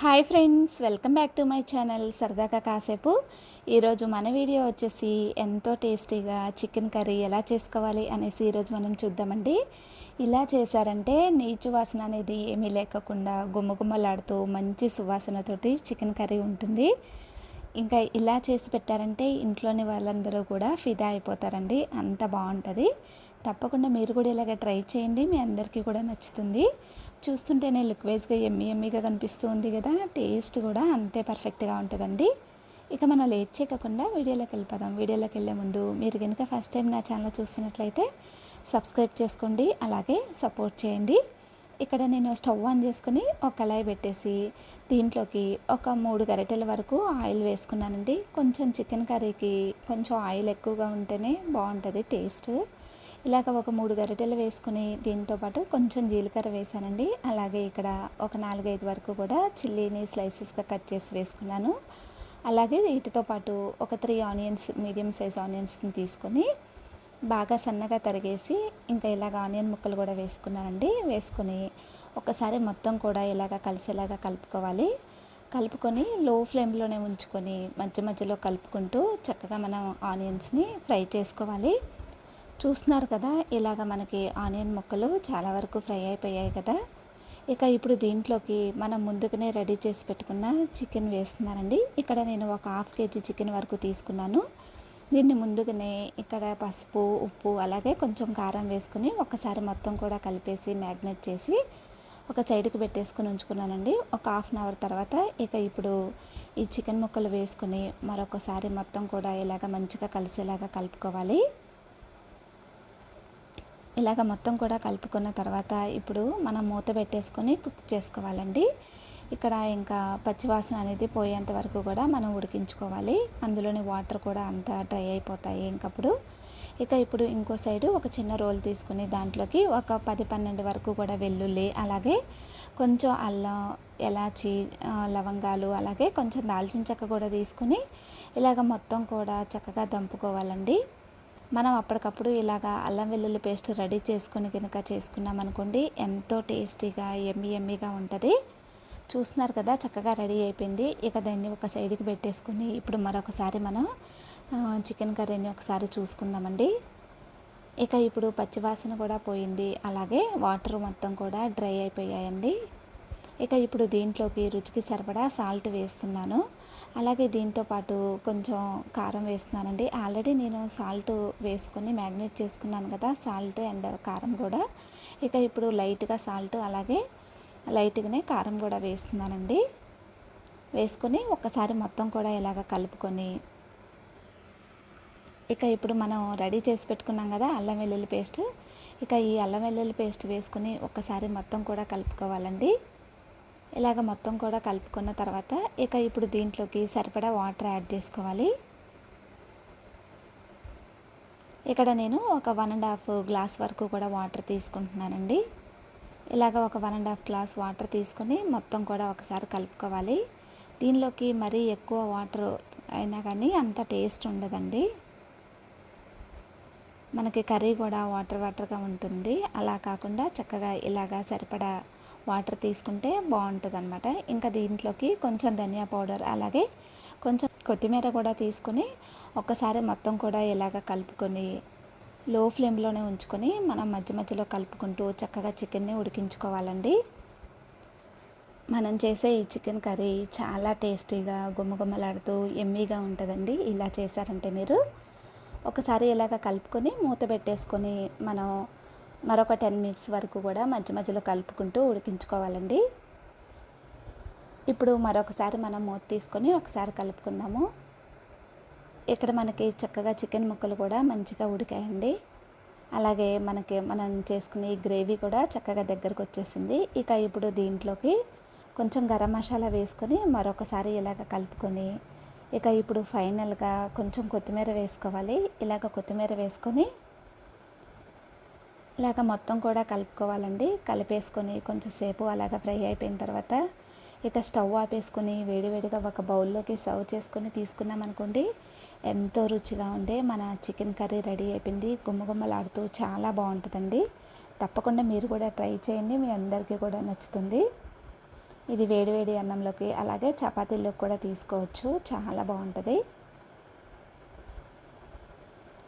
Hi friends welcome back to my channel సరదాగా కాసేపు. ఈరోజు మన వీడియో వచ్చేసి ఎంతో టేస్టీగా చికెన్ కర్రీ ఎలా చేసుకోవాలి అనేసి ఈరోజు మనం చూద్దామండి. ఇలా చేశారంటే నీచు వాసన అనేది ఏమీ లేకుండా గుమ్మగుమ్మలాడుతూ మంచి సువాసనతోటి చికెన్ కర్రీ ఉంటుంది. ఇంకా ఇలా చేసి పెట్టారంటే ఇంట్లోని వాళ్ళందరూ కూడా ఫిదా అయిపోతారండి అంత బాగుంటుంది. తప్పకుండా మీరు కూడా ఇలాగ ట్రై చేయండి మీ అందరికీ కూడా నచ్చుతుంది. చూస్తుంటేనే లుక్ వైజ్గా ఎమ్మి ఎమ్మిగా కనిపిస్తూ ఉంది కదా. టేస్ట్ కూడా అంతే పర్ఫెక్ట్గా ఉంటుందండి. ఇక మనం లేట్ చేయకుండా వీడియోలోకి వెళ్ళిపోదాం. వీడియోలోకి వెళ్ళే ముందు మీరు కనుక ఫస్ట్ టైం నా ఛానల్ చూస్తున్నట్లయితే సబ్స్క్రైబ్ చేసుకోండి. అలాగే సపోర్ట్ చేయండి. ఇక్కడ నేను స్టవ్ ఆన్ చేసుకుని ఒక కళాయి పెట్టేసి దీంట్లోకి ఒక మూడు గరిటెల వరకు ఆయిల్ వేసుకున్నానండి. కొంచెం చికెన్ కర్రీకి కొంచెం ఆయిల్ ఎక్కువగా ఉంటేనే బాగుంటుంది టేస్ట్. ఇలాగ ఒక మూడు గరిటెలు వేసుకుని దీంతోపాటు కొంచెం జీలకర్ర వేసానండి. అలాగే ఇక్కడ ఒక నాలుగైదు వరకు కూడా చిల్లీని స్లైసెస్గా కట్ చేసి వేసుకున్నాను. అలాగే వీటితో పాటు ఒక త్రీ ఆనియన్స్ మీడియం సైజ్ ఆనియన్స్ని తీసుకొని బాగా సన్నగా తరిగేసి ఇంకా ఇలాగ ఆనియన్ ముక్కలు కూడా వేసుకున్నానండి. వేసుకొని ఒకసారి మొత్తం కూడా ఇలాగ కలిసేలాగా కలుపుకోవాలి. కలుపుకొని లో ఫ్లేమ్లోనే ఉంచుకొని మధ్య మధ్యలో కలుపుకుంటూ చక్కగా మనం ఆనియన్స్ని ఫ్రై చేసుకోవాలి. చూస్తున్నారు కదా ఇలాగ మనకి ఆనియన్ ముక్కలు చాలా వరకు ఫ్రై అయిపోయాయి కదా. ఇక ఇప్పుడు దీంట్లోకి మనం ముందుగానే రెడీ చేసి పెట్టుకున్న చికెన్ వేస్తున్నానండి. ఇక్కడ నేను ఒక హాఫ్ కేజీ చికెన్ వరకు తీసుకున్నాను. దీన్ని ముందుగానే ఇక్కడ పసుపు ఉప్పు అలాగే కొంచెం కారం వేసుకుని ఒకసారి మొత్తం కూడా కలిపేసి మ్యాగ్నెట్ చేసి ఒక సైడ్కి పెట్టేసుకుని ఉంచుకున్నానండి. ఒక హాఫ్ అన్ అవర్ తర్వాత ఇక ఇప్పుడు ఈ చికెన్ ముక్కలు వేసుకుని మరొకసారి మొత్తం కూడా ఇలాగ మంచిగా కలిసేలాగా కలుపుకోవాలి. ఇలాగ మొత్తం కూడా కలుపుకున్న తర్వాత ఇప్పుడు మనం మూత పెట్టేసుకొని కుక్ చేసుకోవాలండి. ఇక్కడ ఇంకా పచ్చివాసన అనేది పోయేంత వరకు కూడా మనం ఉడికించుకోవాలి. అందులోని వాటర్ కూడా అంతా డ్రై అయిపోతాయి ఇంకప్పుడు. ఇక ఇప్పుడు ఇంకో సైడు ఒక చిన్న రోల్ తీసుకుని దాంట్లోకి ఒక పది పన్నెండు వరకు కూడా వెల్లుల్లి అలాగే కొంచెం అల్లం ఎలాచి లవంగాలు అలాగే కొంచెం దాల్చిన చెక్క కూడా తీసుకుని ఇలాగ మొత్తం కూడా చక్కగా దంపుకోవాలండి. మనం అప్పటికప్పుడు ఇలాగా అల్లం వెల్లుల్లి పేస్ట్ రెడీ చేసుకుని కనుక చేసుకున్నాం అనుకోండి ఎంతో టేస్టీగా ఎమ్మి ఎమ్మిగా ఉంటుంది. చూస్తున్నారు కదా చక్కగా రెడీ అయిపోయింది. ఇక దాన్ని ఒక సైడ్కి పెట్టేసుకుని ఇప్పుడు మరొకసారి మనం చికెన్ కర్రీని ఒకసారి చూసుకుందామండి. ఇక ఇప్పుడు పచ్చివాసన కూడా పోయింది. అలాగే వాటర్ మొత్తం కూడా డ్రై అయిపోయాయండి. ఇక ఇప్పుడు దీంట్లోకి రుచికి సరిపడా సాల్ట్ వేస్తున్నాను. అలాగే దీంతో పాటు కొంచెం కారం వేస్తున్నానండి. ఆల్రెడీ నేను సాల్ట్ వేసుకొని మ్యాగ్నేట్ చేసుకున్నాను కదా సాల్ట్ అండ్ కారం కూడా. ఇక ఇప్పుడు లైట్గా సాల్ట్ అలాగే లైట్గానే కారం కూడా వేస్తున్నానండి. వేసుకొని ఒక్కసారి మొత్తం కూడా ఇలాగ కలుపుకొని ఇక ఇప్పుడు మనం రెడీ చేసి పెట్టుకున్నాం కదా అల్లం వెల్లుల్లి పేస్ట్. ఇక ఈ అల్లం వెల్లుల్లి పేస్ట్ వేసుకుని ఒక్కసారి మొత్తం కూడా కలుపుకోవాలండి. ఇలాగ మొత్తం కూడా కలుపుకున్న తర్వాత ఇక ఇప్పుడు దీంట్లోకి సరిపడా వాటర్ యాడ్ చేసుకోవాలి. ఇక్కడ నేను ఒక వన్ అండ్ హాఫ్ గ్లాస్ వరకు కూడా వాటర్ తీసుకుంటున్నానండి. ఇలాగ ఒక one and half glass water తీసుకొని మొత్తం కూడా ఒకసారి కలుపుకోవాలి. దీనిలోకి మరీ ఎక్కువ వాటర్ అయినా కానీ అంత టేస్ట్ ఉండదండి. మనకి కర్రీ కూడా వాటర్ వాటర్గా ఉంటుంది. అలా కాకుండా చక్కగా ఇలాగా సరిపడా వాటర్ తీసుకుంటే బాగుంటుంది అనమాట ఇంకా దీంట్లోకి కొంచెం ధనియా పౌడర్ అలాగే కొంచెం కొత్తిమీర కూడా తీసుకొని ఒక్కసారి మొత్తం కూడా ఇలాగ కలుపుకొని లో ఫ్లేమ్లోనే ఉంచుకొని మనం మధ్య మధ్యలో కలుపుకుంటూ చక్కగా చికెన్ని ఉడికించుకోవాలండి. మనం చేసే ఈ చికెన్ కర్రీ చాలా టేస్టీగా గుమ్మగుమ్మలాడుతూ ఎమ్మీగా ఉంటుందండి. ఇలా చేశారంటే మీరు ఒకసారి ఇలాగ కలుపుకొని మూత పెట్టేసుకొని మనం మరొక టెన్ మినిట్స్ వరకు కూడా మధ్య మధ్యలో కలుపుకుంటూ ఉడికించుకోవాలండి. ఇప్పుడు మరొకసారి మనం మూత తీసుకొని ఒకసారి కలుపుకుందాము. ఇక్కడ మనకి చక్కగా చికెన్ ముక్కలు కూడా మంచిగా ఉడికాయండి. అలాగే మనకి మనం చేసుకునే గ్రేవీ కూడా చక్కగా దగ్గరకు వచ్చేసింది. ఇక ఇప్పుడు దీంట్లోకి కొంచెం గరం మసాలా వేసుకొని మరొకసారి ఇలాగ కలుపుకొని ఇక ఇప్పుడు ఫైనల్గా కొంచెం కొత్తిమీర వేసుకోవాలి. ఇలాగ కొత్తిమీర వేసుకొని ఇలాగ మొత్తం కూడా కలుపుకోవాలండి. కలిపేసుకొని కొంచెం సేపు అలాగ ఫ్రై అయిపోయిన తర్వాత ఇక స్టవ్ ఆపేసుకొని వేడివేడిగా ఒక బౌల్లోకి సర్వ్ చేసుకొని తీసుకున్నాం అనుకోండి ఎంతో రుచిగా ఉండే మన చికెన్ కర్రీ రెడీ అయిపోయింది. గుమ్మగుమ్మలాడుతూ చాలా బాగుంటుందండి. తప్పకుండా మీరు కూడా ట్రై చేయండి మీ అందరికీ కూడా నచ్చుతుంది. ఇది వేడివేడి అన్నంలోకి అలాగే చపాతీల్లోకి కూడా తీసుకోవచ్చు. చాలా బాగుంటుంది.